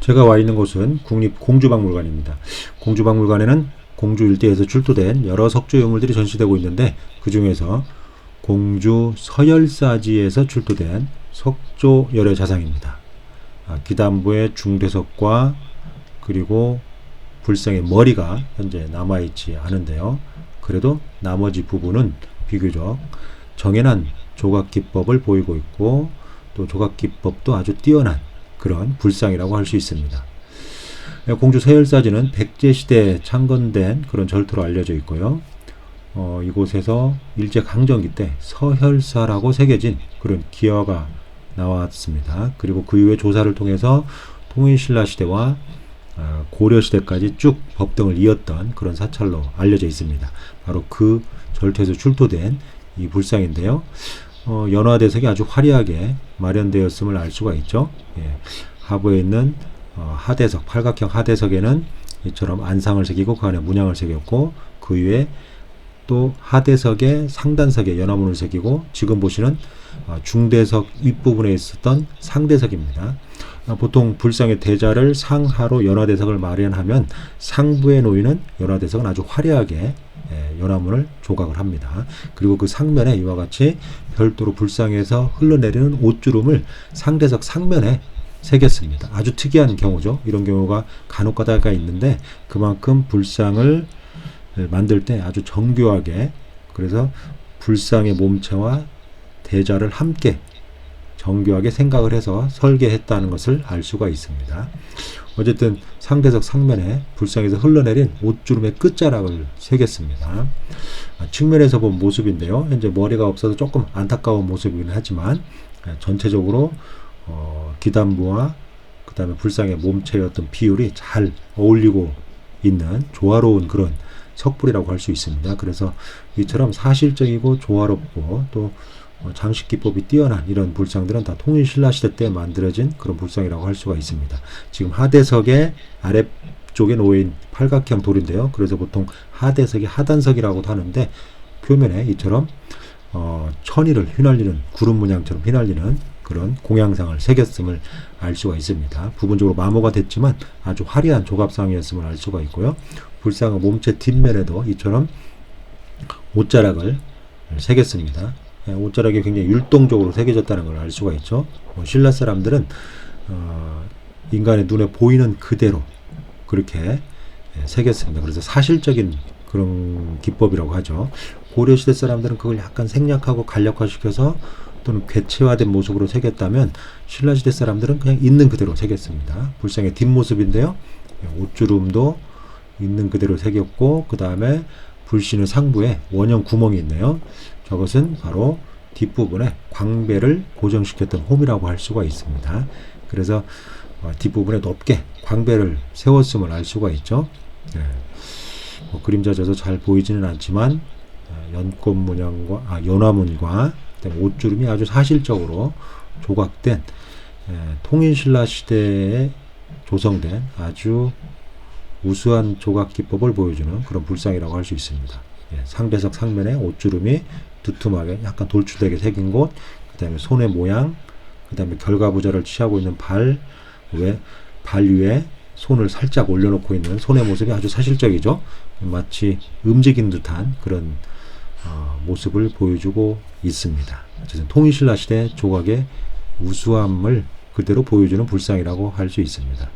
제가 와 있는 곳은 국립공주박물관입니다. 공주박물관에는 공주 일대에서 출토된 여러 석조 유물들이 전시되고 있는데 그 중에서 공주 서열사지에서 출토된 석조 열애 자상입니다. 아, 기단부의 중대석과 그리고 불상의 머리가 현재 남아있지 않은데요. 그래도 나머지 부분은 비교적 정연한 조각 기법을 보이고 있고 또 조각 기법도 아주 뛰어난 그런 불상이라고 할 수 있습니다. 공주 서열사지는 백제 시대에 창건된 그런 절토로 알려져 있고요. 어, 이곳에서 일제 강점기 때 서열사라고 새겨진 그런 기어가 나왔습니다. 그리고 그 이후에 조사를 통해서 통일신라 시대와 어, 고려 시대까지 쭉 법등을 이었던 그런 사찰로 알려져 있습니다. 바로 그 절토에서 출토된 이 불상인데요. 어, 연화대석이 아주 화려하게 마련되었음을 알 수가 있죠. 예, 하부에 있는 어, 하대석, 팔각형 하대석에는 이처럼 안상을 새기고 그 안에 문양을 새겼고 그 위에 또 하대석에 상단석에 연화문을 새기고 지금 보시는 어, 중대석 윗부분에 있었던 상대석입니다. 어, 보통 불상의 대자를 상하로 연화대석을 마련하면 상부에 놓이는 연화대석은 아주 화려하게 예, 연화문을 조각을 합니다. 그리고 그 상면에 이와 같이 별도로 불상에서 흘러내리는 옷주름을 상대석 상면에 새겼습니다. 아주 특이한 경우죠. 이런 경우가 간혹가다가 있는데 그만큼 불상을 만들 때 아주 정교하게 그래서 불상의 몸체와 대자를 함께 정교하게 생각을 해서 설계했다는 것을 알 수가 있습니다. 어쨌든 상대석 상면에 불상에서 흘러내린 옷주름의 끝자락을 새겼습니다. 아, 측면에서 본 모습인데요. 현재 머리가 없어서 조금 안타까운 모습이긴 하지만 아, 전체적으로 어, 기단부와 그 다음에 불상의 몸체의 어떤 비율이 잘 어울리고 있는 조화로운 그런 석불이라고 할 수 있습니다. 그래서 이처럼 사실적이고 조화롭고 또 어, 장식 기법이 뛰어난 이런 불상들은 다 통일 신라 시대 때 만들어진 그런 불상이라고 할 수가 있습니다. 지금 하대석의 아래쪽에 놓인 팔각형 돌인데요. 그래서 보통 하대석이 하단석이라고도 하는데 표면에 이처럼 어, 천일을 휘날리는 구름 문양처럼 휘날리는 그런 공양상을 새겼음을 알 수가 있습니다. 부분적으로 마모가 됐지만 아주 화려한 조갑상이었음을 알 수가 있고요. 불상의 몸체 뒷면에도 이처럼 옷자락을 새겼습니다. 예, 옷자락이 굉장히 율동적으로 새겨졌다는 걸 알 수가 있죠. 어, 신라 사람들은 어, 인간의 눈에 보이는 그대로 그렇게 예, 새겼습니다. 그래서 사실적인 그런 기법이라고 하죠. 고려시대 사람들은 그걸 약간 생략하고 간략화시켜서 또는 괴체화된 모습으로 새겼다면 신라시대 사람들은 그냥 있는 그대로 새겼습니다. 불상의 뒷모습인데요. 예, 옷주름도 있는 그대로 새겼고 그 다음에 불신의 상부에 원형 구멍이 있네요. 저것은 바로 뒷부분에 광배를 고정시켰던 홈이라고 할 수가 있습니다. 그래서 어, 뒷부분에 높게 광배를 세웠음을 알 수가 있죠. 네. 뭐 그림자 져서 잘 보이지는 않지만 어, 연꽃 문양과 아, 연화문과 옷주름이 아주 사실적으로 조각된 에, 통일신라 시대에 조성된 아주 우수한 조각 기법을 보여주는 그런 불상이라고 할 수 있습니다. 예, 상대석 상면에 옷주름이 두툼하게 약간 돌출되게 새긴 곳, 그 다음에 손의 모양, 그 다음에 결과 부자를 취하고 있는 발, 왜, 발 위에 손을 살짝 올려놓고 있는 손의 모습이 아주 사실적이죠. 마치 움직인 듯한 그런 어, 모습을 보여주고 있습니다. 어쨌든 통일신라 시대 조각의 우수함을 그대로 보여주는 불상이라고 할 수 있습니다.